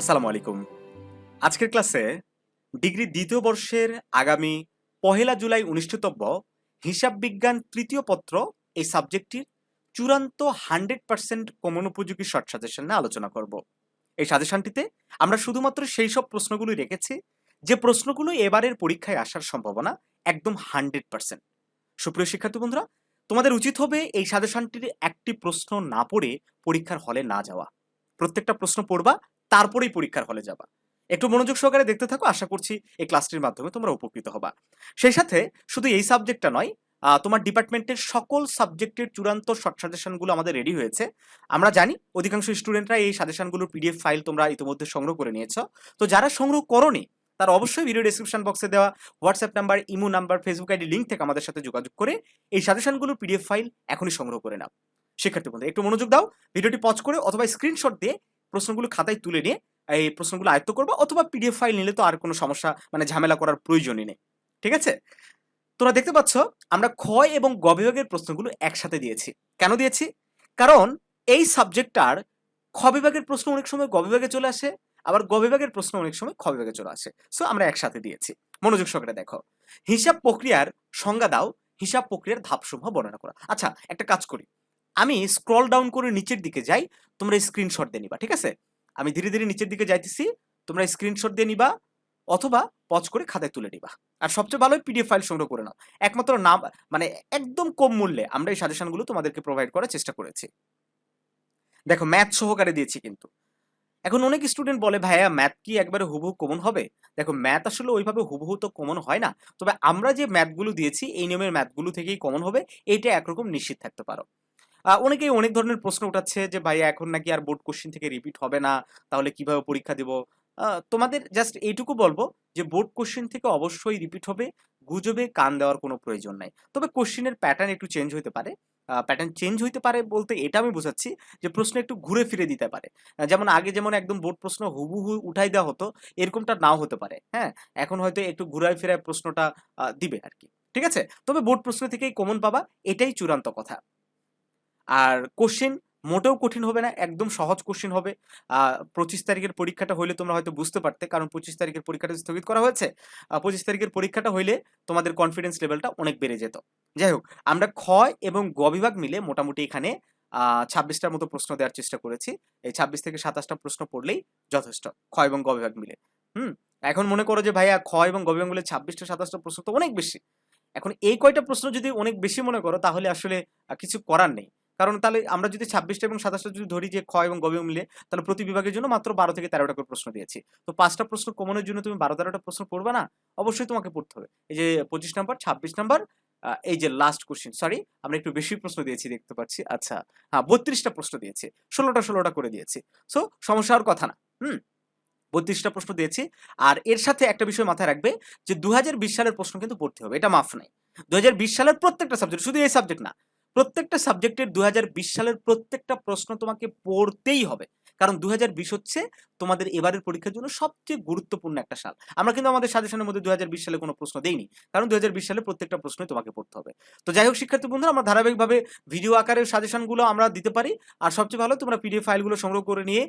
আসসালামু আলাইকুম। আজকের ক্লাসে ডিগ্রি দ্বিতীয় বর্ষের আগামী পহেলা জুলাই অনুষ্ঠিতব্য হিসাব বিজ্ঞান তৃতীয় পত্র এই সাবজেক্টটির চূড়ান্ত হান্ড্রেড পার্সেন্ট কমন উপযোগী শর্ট সাজেশন নিয়ে আলোচনা করব। এই সাজেশনটিতে আমরা শুধুমাত্র সেই সব প্রশ্নগুলোই রেখেছি যে প্রশ্নগুলো এবারের পরীক্ষায় আসার সম্ভাবনা একদম হান্ড্রেড পার্সেন্ট। সুপ্রিয় শিক্ষার্থী বন্ধুরা, তোমাদের উচিত হবে এই সাজেশনটির একটি প্রশ্ন না পড়ে পরীক্ষার হলে না যাওয়া। প্রত্যেকটা প্রশ্ন পড়বা তারপরেই পরীক্ষার হলে যাবা। একটু মনোযোগ সহকারে দেখতে থাকো, আশা করছি এই ক্লাসটির মাধ্যমে তোমরা উপকৃত হবা। সেই সাথে শুধু এই সাবজেক্টটা নয় তোমার ডিপার্টমেন্টের সকল সাবজেক্টের চূড়ান্ত শর্ট সাজেশনগুলো আমাদের রেডি হয়েছে। আমরা জানি অধিকাংশ স্টুডেন্টরা এই সাজেশনগুলোর পিডিএফ ফাইল তোমরা ইতিমধ্যে সংগ্রহ করে নিয়েছো। তো যারা সংগ্রহ করনি, তার অবশ্যই ভিডিও ডেসক্রিপশন বক্সে দেওয়া WhatsApp number imo number Facebook ID link থেকে আমাদের সাথে যোগাযোগ করে এই সাজেশনগুলোর পিডিএফ ফাইল এখনই সংগ্রহ করে নাও। শিক্ষার্থী বন্ধু, একটু মনোযোগ দাও ভিডিওটি পজ করে অথবা স্ক্রিনশট দিয়ে প্রশ্নগুলো খাতায় তুলে নিয়ে এই প্রশ্নগুলো আয়ত্ত করব অথবা পিডিএফ ফাইল নিলে তো আর কোনো সমস্যা মানে ঝামেলা করার প্রয়োজনই নেই। ঠিক আছে? তোমরা দেখতে পাচ্ছ, আমরা ক্ষয় এবং গ বিভাগের প্রশ্নগুলো একসাথে দিয়েছি। কেন দিয়েছি? কারণ এই সাবজেক্টটার খ বিভাগের প্রশ্ন অনেক সময় গ বিভাগে চলে আসে, আবার গ বিভাগের প্রশ্ন অনেক সময় খ বিভাগে চলে আসে। সো আমরা একসাথে দিয়েছি। মনোযোগ সহকারে দেখো। হিসাব প্রক্রিয়ার সংজ্ঞা দাও, হিসাব প্রক্রিয়ার ধাপসমূহ বর্ণনা করা। আচ্ছা একটা কাজ করি। আমি স্ক্রল ডাউন করে নিচের দিকে যাই, তোমরা স্ক্রিনশট দিয়ে নিবা, ঠিক আছে? আমি ধীরে ধীরে নিচের দিকে যাইতেছি, তোমরা স্ক্রিনশট দিয়ে নিবা, অথবা পজ করে খাতায় তুলে নিবা। আর সবচেয়ে ভালো পিডিএফ ফাইল সংগ্রহ করে নাও। একমাত্র নাম মানে একদম কম মূল্যে আমরা এই সাজেশনগুলো তোমাদেরকে প্রোভাইড করার চেষ্টা করেছি। দেখো ম্যাথ সহকারে দিয়েছি কিন্তু। এখন অনেক স্টুডেন্ট বলে, ভাইয়া ম্যাথ কি একবারে হুবহু কমন হবে? দেখো ম্যাথ আসলে ওইভাবে হুবহু তো কমন হয় না। তবে আমরা যে ম্যাথগুলো দিয়েছি, এই নিয়মের ম্যাথগুলো থেকেই কমন হবে। এইটা একরকম নিশ্চিত থাকতে পারো। অনেকেই অনেক ধরনের প্রশ্ন উঠাচ্ছে যে, ভাইয়া, এখন নাকি আর বোর্ড কোশ্চিন থেকে রিপিট হবে না, তাহলে কীভাবে পরীক্ষা দিব? তোমাদের জাস্ট এইটুকু বলব যে বোর্ড কোশ্চিন থেকে অবশ্যই রিপিট হবে, গুজবে কান দেওয়ার কোনো প্রয়োজন নাই। তবে কোশ্চিনের প্যাটার্ন একটু চেঞ্জ হতে পারে। প্যাটার্ন চেঞ্জ হইতে পারে বলতে এটা আমি বোঝাচ্ছি যে, প্রশ্ন একটু ঘুরে ফিরে দিতে পারে। যেমন আগে যেমন একদম বোর্ড প্রশ্ন হুবহু উঠাই দেওয়া হতো, এরকমটা নাও হতে পারে হ্যাঁ? এখন হয়তো একটু ঘুরায় ফিরায় প্রশ্নটা দিবে আর কি ঠিক আছে? তবে বোর্ড প্রশ্ন থেকেই কমন পাবা, এটাই চূড়ান্ত কথা। আর কোশ্চেন মোটেও কঠিন হবে না, একদম সহজ কোশ্চেন হবে। পঁচিশ তারিখের পরীক্ষাটা হইলে তোমরা হয়তো বুঝতে পারতে, কারণ পঁচিশ তারিখের পরীক্ষাটা স্থগিত করা হয়েছে পঁচিশ তারিখের পরীক্ষাটা হইলে তোমাদের কনফিডেন্স লেভেলটা অনেক বেড়ে যেত। যাই হোক, আমরা ক্ষয় এবং গ বিভাগ মিলে মোটামুটি এখানে ছাব্বিশটার মতো প্রশ্ন দেওয়ার চেষ্টা করেছি। এই ছাব্বিশ থেকে সাতাশটা প্রশ্ন পড়লেই যথেষ্ট ক্ষয় এবং গ বিভাগ মিলে। হুম, এখন মনে করো যে ভাইয়া ক্ষয় এবং গ বিভাগ মিলে ছাব্বিশটা, সাতাশটা প্রশ্ন তো অনেক বেশি। এখন এই কয়টা প্রশ্ন যদি অনেক বেশি মনে করো, তাহলে আসলে কিছু করার নেই। কারণ তাহলে আমরা যদি ছাব্বিশটা এবং সাতাশটা যদি ধরি যে ক্ষয় এবং গভীর মিলে তাহলে প্রতি বিভাগের জন্য মাত্র বারো থেকে তেরোটা করে প্রশ্ন দিয়েছি। তো পাঁচটা প্রশ্ন কমনের জন্য তুমি বারো তেরোটা প্রশ্ন পড়বে না, অবশ্যই তোমাকে পড়তে হবে। এই যে পঁচিশ নাম্বার, ছাব্বিশ নাম্বার এই যে লাস্ট কোশ্চেন সরি আমরা একটু বেশি প্রশ্ন দিয়েছি দেখতে পাচ্ছি। আচ্ছা হ্যাঁ বত্রিশটা প্রশ্ন দিয়েছি, ষোলোটা ষোলোটা করে দিয়েছি। সো সমস্যা হওয়ার কথা না, হুম? বত্রিশটা প্রশ্ন দিয়েছি, আর এর সাথে একটা বিষয় মাথায় রাখবে যে দু হাজার বিশ সালের প্রশ্ন কিন্তু পড়তে হবে, এটা মাফ নাই। দু হাজার বিশ সালের প্রত্যেকটা সাবজেক্ট শুধু এই সাবজেক্ট না প্রত্যেকটা সাবজেক্টের দুই হাজার বিশ সালের প্রত্যেকটা প্রশ্ন তোমাকে পড়তেই হবে। কারণ দুই হাজার বিশ হচ্ছে তোমাদের এবারের পরীক্ষার জন্য সবচেয়ে গুরুত্বপূর্ণ একটা সাল। আমরা কিন্তু আমাদের সাজেশনের মধ্যে দু হাজার বিশ সালে কোনো প্রশ্ন দেইনি। কারণ দুই হাজার বিশ সালে প্রত্যেকটা প্রশ্নই তোমাকে পড়তে হবে। তো যাই হোক, শিক্ষার্থী বন্ধুরা, আমরা ধারাবাহিকভাবে ভিডিও আকারের সাজেশনগুলো আমরা দিতে পারি। আর সবচেয়ে ভালো, তোমরা পিডিএফ ফাইলগুলো সংগ্রহ করে নিয়ে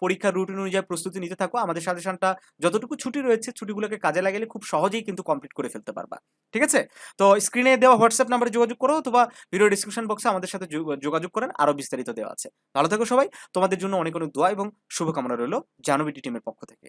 পরীক্ষার রুটিন অনুযায়ী প্রস্তুতি নিতে থাকো। আমাদের সাজেশনটা যতটুকু ছুটি রয়েছে, ছুটিগুলোকে কাজে লাগালে খুব সহজেই কিন্তু কমপ্লিট করে ফেলতে পারবা। ঠিক আছে? তো স্ক্রিনে দেওয়া হোয়াটসঅ্যাপ নাম্বারে যোগাযোগ করো অথবা ভিডিও ডিসক্রিপশন বক্সে আমাদের সাথে যোগ- যোগাযোগ করেন। আরও বিস্তারিত দেওয়া আছে। ভালো থাকো সবাই। তোমাদের জন্য অনেক অনেক দোয়া এবং শুভকামনা রইল। জানবিটি টিমের পক্ষ থেকে।